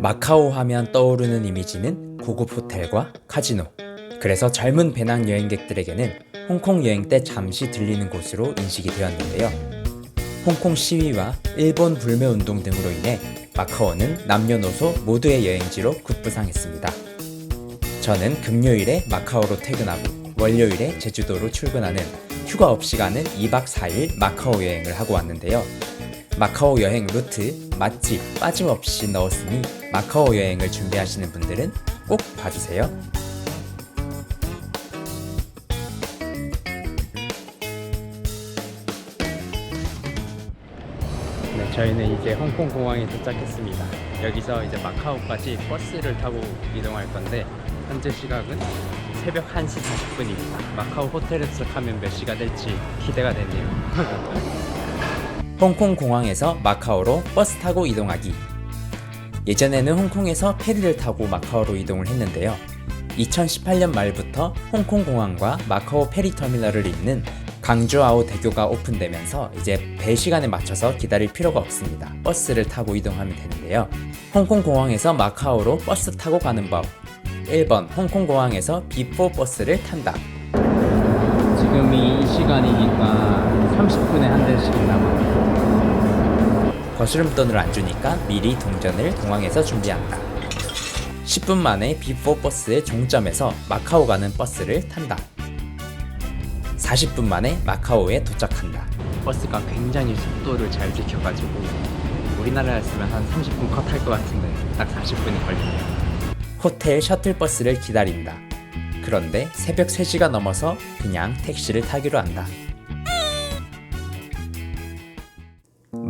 마카오 하면 떠오르는 이미지는 고급 호텔과 카지노. 그래서 젊은 배낭 여행객들에게는 홍콩 여행 때 잠시 들리는 곳으로 인식이 되었는데요. 홍콩 시위와 일본 불매 운동 등으로 인해 마카오는 남녀노소 모두의 여행지로 급부상했습니다. 저는 금요일에 마카오로 퇴근하고 월요일에 제주도로 출근하는 휴가 없이 가는 2박 4일 마카오 여행을 하고 왔는데요. 마카오 여행 루트, 맛집 빠짐없이 넣었으니 마카오 여행을 준비하시는 분들은 꼭 봐주세요. 네, 저희는 이제 홍콩 공항에 도착했습니다. 여기서 이제 마카오까지 버스를 타고 이동할 건데 현재 시각은 새벽 1시 40분입니다. 마카오 호텔에 도착하면 몇 시가 될지 기대가 되네요. 홍콩 공항에서 마카오로 버스 타고 이동하기. 예전에는 홍콩에서 페리를 타고 마카오로 이동을 했는데요. 2018년 말부터 홍콩 공항과 마카오 페리 터미널을 잇는 강주아오 대교가 오픈되면서 이제 배 시간에 맞춰서 기다릴 필요가 없습니다. 버스를 타고 이동하면 되는데요. 홍콩 공항에서 마카오로 버스 타고 가는 법. 1번 홍콩 공항에서 B4 버스를 탄다. 지금이 이 시간이니까 30분에 한 대씩 남아. 거스름 돈을 안 주니까 미리 동전을 공항에서 준비한다. 10분 만에 B4 버스의 종점에서 마카오 가는 버스를 탄다. 40분 만에 마카오에 도착한다. 버스가 굉장히 속도를 잘 지켜가지고 우리나라였으면 한 30분 컷 할 것 같은데 딱 40분이 걸리네요. 호텔 셔틀 버스를 기다린다. 그런데 새벽 3시가 넘어서 그냥 택시를 타기로 한다.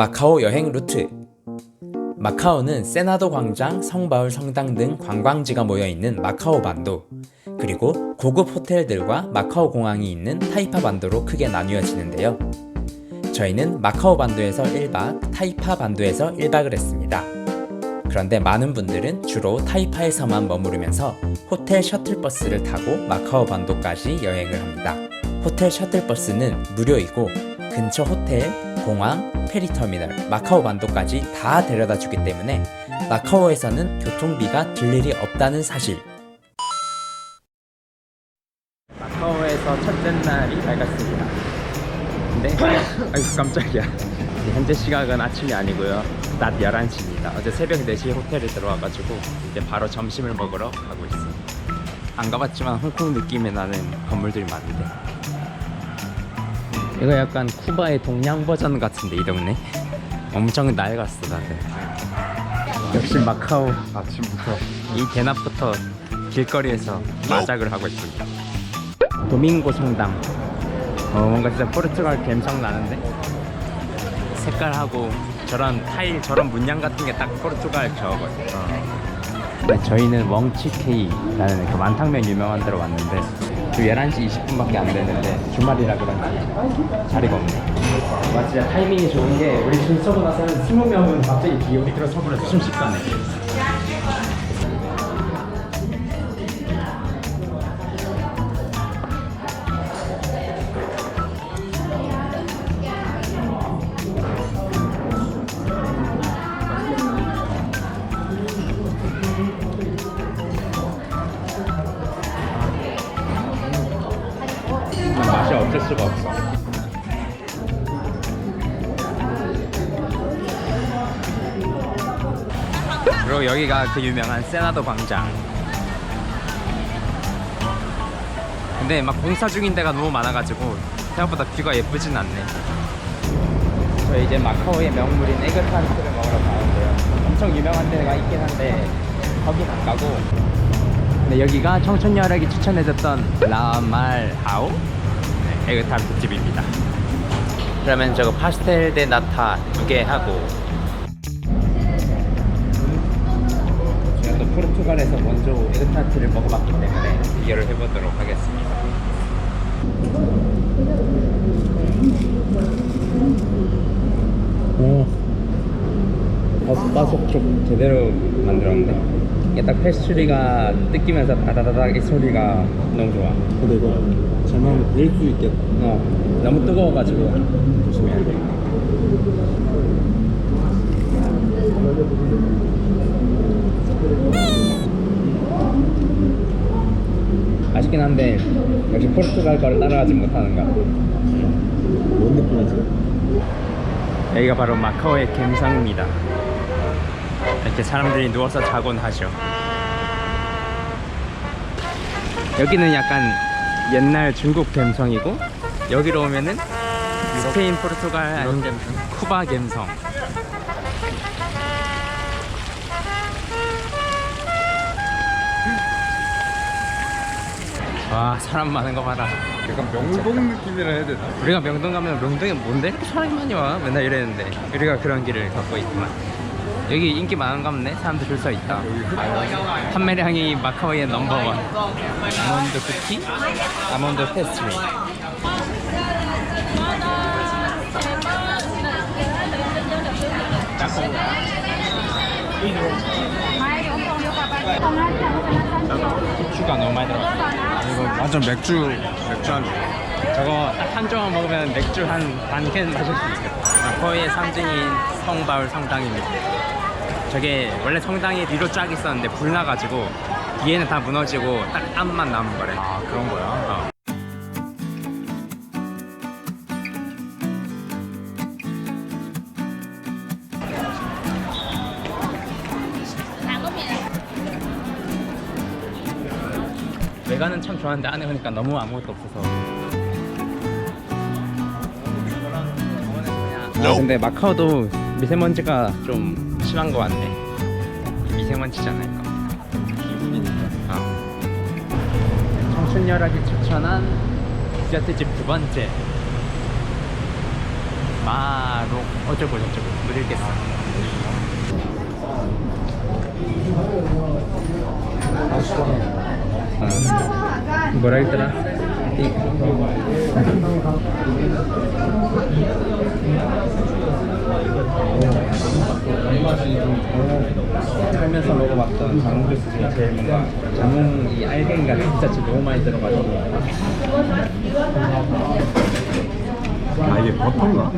마카오 여행 루트 마카오는 세나도 광장, 성바울 성당 등 관광지가 모여 있는 마카오 반도, 그리고 고급 호텔들과 마카오 공항이 있는 타이파 반도로 크게 나뉘어지는데요. 저희는 마카오 반도에서 1박, 타이파 반도에서 1박을 했습니다. 그런데 많은 분들은 주로 타이파에서만 머무르면서 호텔 셔틀버스를 타고 마카오 반도까지 여행을 합니다. 호텔 셔틀버스는 무료이고 근처 호텔, 공항, 페리터미널, 마카오 반도까지 다 데려다 주기 때문에 마카오에서는 교통비가 들 일이 없다는 사실. 마카오에서 첫째 날이 밝았습니다. 근데 아이고 깜짝이야. 현재 시각은 아침이 아니고요. 낮 11시입니다. 어제 새벽 4시에 호텔에 들어와가지고 이제 바로 점심을 먹으러 가고 있습니다. 안 가봤지만 홍콩 느낌이 나는 건물들이 많은데 이거 약간 쿠바의 동양 버전 같은데 이 동네? 엄청 낡았어 다들. 역시 마카오. 아침부터. 이 대낮부터 길거리에서 마작을 하고 있습니다. 도밍고 성당. 어 뭔가 진짜 포르투갈 감성 나는데? 색깔하고 저런 타일 저런 문양 같은 게 딱 포르투갈 저거든요 네, 저희는 웡치케이라는 그 만탕면 유명한 데로 왔는데 지금 11시 20분밖에 안 됐는데 주말이라 그런지 자리가 없네 와 진짜 타이밍이 좋은 게 우리 줄 서고 나서 한 20명은 갑자기 비오리 들어 서버려서 순식간에 수가 없어. 그리고 여기가 그 유명한 세나도 광장. 근데 막 공사 중인 데가 너무 많아가지고 생각보다 뷰가 예쁘진 않네. 저 이제 마카오의 명물인 에그타르트를 먹으러 가는데요. 엄청 유명한 데가 있긴 한데 거긴 안 가고. 근데 여기가 청춘여력이 추천해줬던 라말하우 네, 에그타르트 집입니다. 그러면 저거 파스텔 데 나타 두 개 하고. 제가 또 포르투갈에서 먼저 에그타르트를 먹어봤기 때문에 비교를 해보도록 하겠습니다. 오. 바삭촉 제대로 만들었는데 이게 딱 패스트리가 뜯기면서 다다다닥 이 소리가 너무 좋아. 근데 이거 잘못하면 수 있겠다. 어, 너무 뜨거워가지고 조심해야 돼. 아쉽긴 한데 역시 포르투갈 거를 따라가지 못하는가. 뭔 느낌이지? 여기가 바로 마카오의 갬상입니다. 이렇게 사람들이 누워서 자곤 하죠. 여기는 약간 옛날 중국 갬성이고 여기로 오면은 스페인, 포르투갈, 아니면 쿠바 갬성. 와 사람 많은 거 봐라. 약간 명동 느낌이라 해야 되나? 우리가 명동 가면 명동에 뭔데? 이렇게 사람이 많이 와. 맨날 이랬는데. 우리가 그런 길을 걷고 있구만 여기 인기 많은가 보네 사람들 줄 서 있다. 판매량이 마카오의 넘버원. 아몬드 쿠키 아몬드 페스트리 후추가 너무 많이 들어갔어 이거 완전 맥주 맥주 한 저거 딱 한 조각 먹으면 맥주 한 반 캔 마실 수 있겠다. 마카오의 상징인 성바울 성당입니다. 저게 원래 성당이 뒤로 쫙 있었는데 불 나가지고 뒤에는 다 무너지고 딱 앞만 남은 거래. 아 그런 거야? 어. 외관은 참 좋았는데 안에 보니까 너무 아무것도 없어서 아 근데 마카오도 미세먼지가 좀 심한 거 같네 미세먼지잖아 이거 어. 청춘열학이 추천한 디저트집 두 번째 마록 어쩌고 저쩌고 못 읽겠어 어. 뭐라 했더라? 살면서 먹어봤던 주스 중에 제일 뭔가 자몽 이 알갱이가 진짜 진짜 너무 많이 들어가지고 아 이게 버터인가?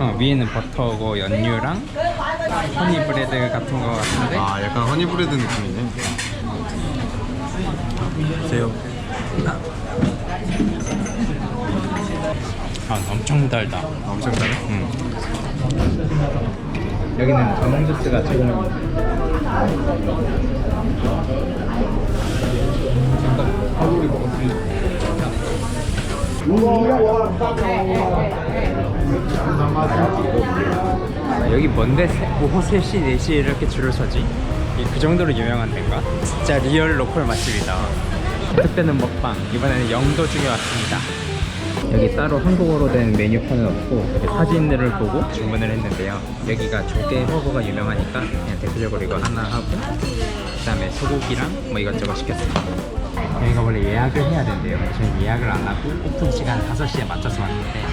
어, 위에는 버터고 연유랑 허니 브레드 같은 거 같은데 아 약간 허니브레드 느낌이네 새우 아 엄청 달다 엄청 달아? 응. 여기는 자몽 주스가 먹었지 아, 여기 뭔데 세- 오후 3시, 4시에 이렇게 줄을 서지? 이- 그 정도로 유명한 데인가? 진짜 리얼 로컬 맛집이다 특별는 먹방 이번에는 영도 중에 왔습니다 여기 따로 한국어로 된 메뉴판은 없고 사진들을 보고 주문을 했는데요. 여기가 조개 허거가 유명하니까 그냥 대표적으로 이거 하나 하고 그 다음에 소고기랑 뭐 이것저것 시켰습니다. 여기가 원래 예약을 해야 된대요. 저는 예약을 안 하고 오픈 시간 5시에 맞춰서 왔는데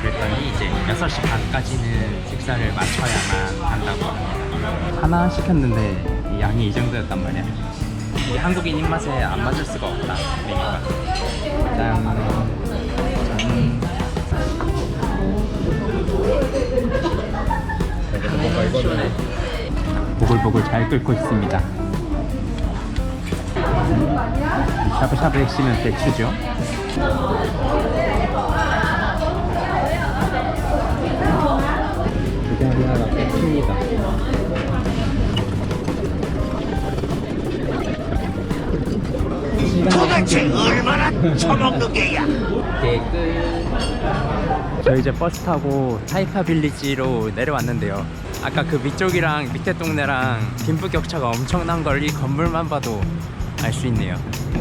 그랬더니 이제 6시 반까지는 식사를 맞춰야만 한다고 하나 시켰는데 이 양이 이 정도였단 말이야. 이 한국인 입맛에 안 맞을 수가 없다 메뉴가. 짠 뭔가 이거는 보글보글 잘 끓고 있습니다. 샤브샤브 핵심은 배추죠. 두개 하나가 배추입니다. 도대체 얼마나 처먹는 게야? 저 이제 버스 타고 타이파 빌리지로 내려왔는데요 아까 그 위쪽이랑 밑에 동네랑 빈부 격차가 엄청난 걸 이 건물만 봐도 알 수 있네요.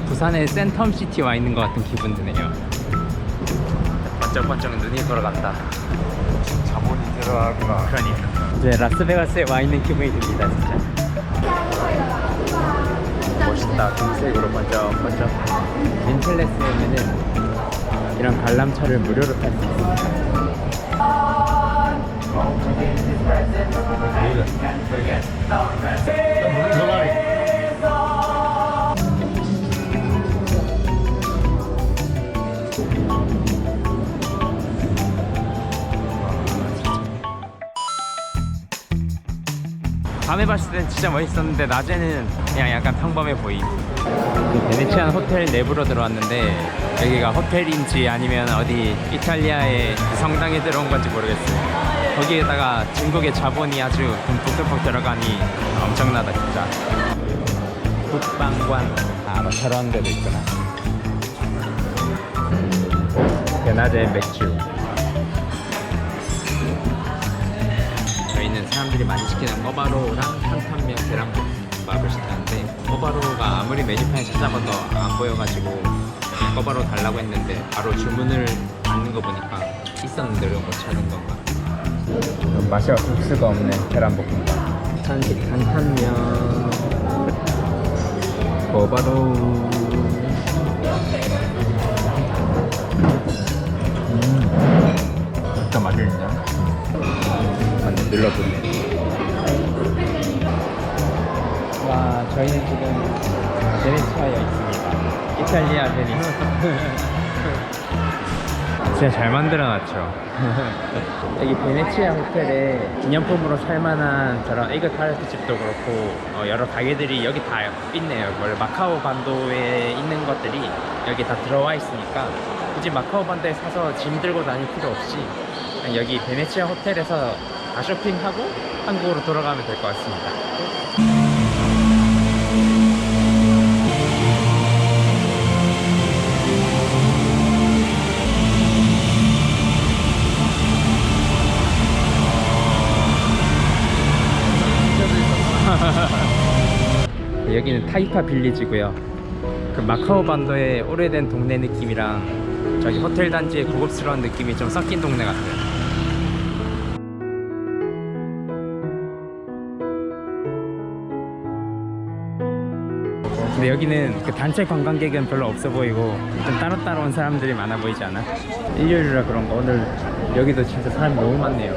부산의 센텀시티 와 있는 것 같은 기분 드네요. 번쩍번쩍 눈이 돌아간다. 자본이 들어가구나. 그러니까. 이제 라스베가스에 와 있는 기분이 듭니다 진짜. 멋있다. 금색으로 번쩍번쩍 린첼레스에 오면은 이런 관람차를 무료로 탈 수 있습니다 밤에 봤을 땐 진짜 멋있었는데 낮에는 그냥 약간 평범해 보임 베네치안 호텔 내부로 들어왔는데 여기가 호텔인지 아니면 어디 이탈리아의 그 성당에 들어온 건지 모르겠어요. 거기에다가 중국의 자본이 아주 듬뿍듬뿍 들어가니 엄청나다 진짜. 국방관 아, 뭐 저런 데도 있구나. 베나제 맥주. 저희는 사람들이 많이 시키는 꼬바로우랑 탕탕면 계란밥을 시켰는데 꼬바로우가 아무리 메뉴판에 찾아봐도 안 보여가지고 꼬바로우 달라고 했는데 바로 주문을 받는 거 보니까 있었는데 왜 못 찾은 건가 맛이 없을 수가 없네 계란볶음밥 한식 탕탕면 꼬바로우 음 진짜 맛있냐? 완전 눌러보네. 와, 저희는 지금 베네치아에 있습니다. 이탈리아 베니스. 진짜 잘 만들어놨죠. 여기 베네치아 호텔에 기념품으로 살만한 저런 에그 타르트 집도 그렇고 어, 여러 가게들이 여기 다 있네요. 원래 마카오 반도에 있는 것들이 여기 다 들어와 있으니까 굳이 마카오 반도에 사서 짐 들고 다닐 필요 없이 여기 베네치아 호텔에서 다 쇼핑하고 한국으로 돌아가면 될 것 같습니다. 여기는 타이파 빌리지고요. 그 마카오 반도의 오래된 동네 느낌이랑 저기 호텔 단지의 고급스러운 느낌이 좀 섞인 동네 같아요. 근데 여기는 그 단체 관광객은 별로 없어 보이고 좀 따로따로 온 사람들이 많아 보이지 않아? 일요일이라 그런가 오늘 여기도 진짜 사람이 너무 많네요.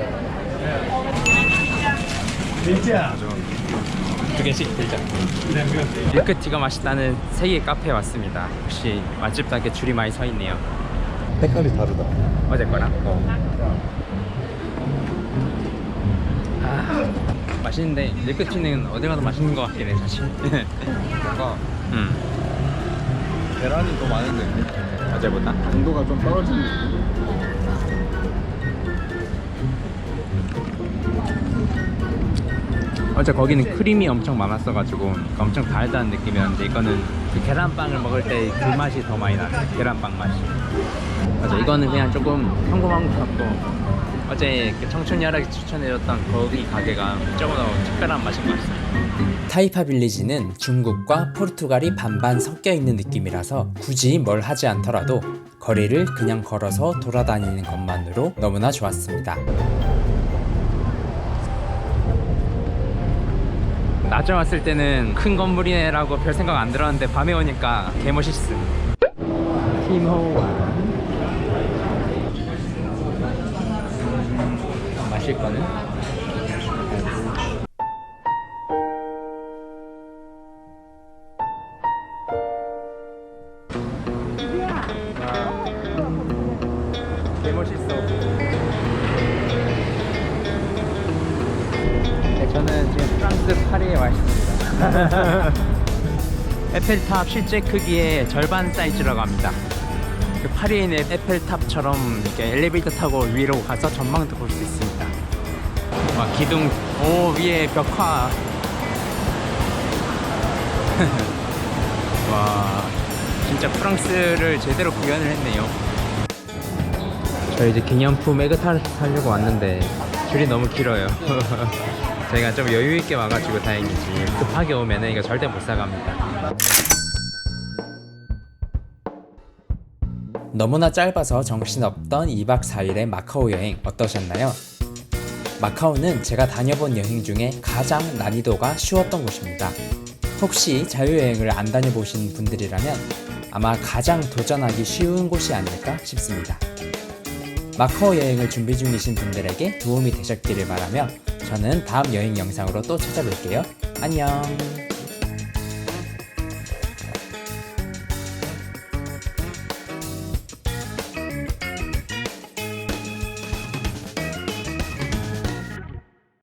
두 개씩 들자. 밀크티가 맛있다는 세계 카페에 왔습니다. 역시 맛집답게 줄이 많이 서 있네요. 색깔이 다르다. 어제 거랑. 어. 아, 맛있는데 밀크티는 어디 가도 맛있는 것 같긴 해 사실. 뭔가 음, 계란이 더 많은데 어제보다. 당도가 좀 떨어지는 느낌. 어제 거기는 크림이 엄청 많았어가지고 엄청 달다는 느낌이었는데 이거는 그 계란빵을 먹을 때 그 맛이 더 많이 나네 계란빵 맛이. 맞아 이거는 그냥 조금 평범한 것 같고. 어제 그 청춘 여락이 추천해줬던 거기 가게가 조금 더 특별한 맛인 것 같아요 타이파 빌리지는 중국과 포르투갈이 반반 섞여 있는 느낌이라서 굳이 뭘 하지 않더라도 거리를 그냥 걸어서 돌아다니는 것만으로 너무나 좋았습니다. 낮에 왔을 때는 큰 건물이네라고 별 생각 안 들었는데 밤에 오니까 개멋있음 팀호환 마실 거는? 개멋있어 저는 지금 프랑스 파리에 와 있습니다. 에펠탑 실제 크기의 절반 사이즈라고 합니다. 그 파리에 있는 에펠탑처럼 이렇게 엘리베이터 타고 위로 가서 전망도 볼 수 있습니다. 와 기둥 오 위에 벽화. 와 진짜 프랑스를 제대로 구현을 했네요. 저 이제 기념품 에그타르트 사려고 왔는데 줄이 너무 길어요. 저희가 좀 여유 있게 와가지고 다행이지 급하게 오면은 이거 절대 못 사갑니다. 너무나 짧아서 정신없던 2박 4일의 마카오 여행 어떠셨나요? 마카오는 제가 다녀본 여행 중에 가장 난이도가 쉬웠던 곳입니다. 혹시 자유여행을 안 다녀보신 분들이라면 아마 가장 도전하기 쉬운 곳이 아닐까 싶습니다. 마카오 여행을 준비 중이신 분들에게 도움이 되셨기를 바라며 저는 다음 여행 영상으로 또 찾아뵐게요. 안녕!